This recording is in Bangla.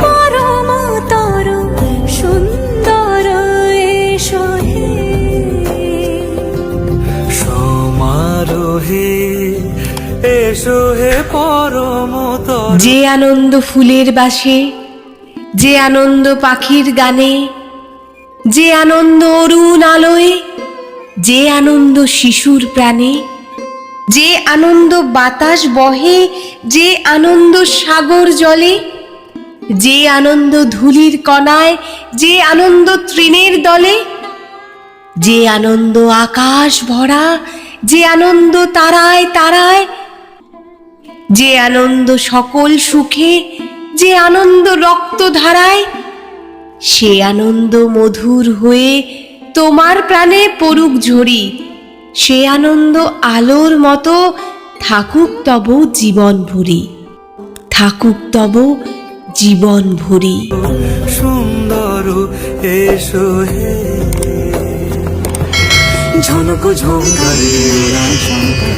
পরমতর সুন্দর এসো হে সমারোহে এসো হে পরমতর যে আনন্দ ফুলের বাসে যে আনন্দ পাখির গানে যে আনন্দ অরুণ আলোয় যে আনন্দ শিশুর প্রাণে যে আনন্দ বাতাস বহে যে আনন্দ সাগর জলে যে আনন্দ ধুলির কণায়, যে আনন্দ তৃণের দলে, যে আনন্দ আকাশ ভরা, যে আনন্দ তারায় তারায়, যে আনন্দ সকল সুখে, যে আনন্দ রক্ত ধারায়, সে আনন্দ মধুর হয়ে তোমার প্রাণে পড়ুক ঝরি। সে আনন্দ আলোর মতো থাকুক তব জীবন ভরি। থাকুক তব জীবন ভরি সুন্দর এসো হে। ঝনক ঝঙ্কারে।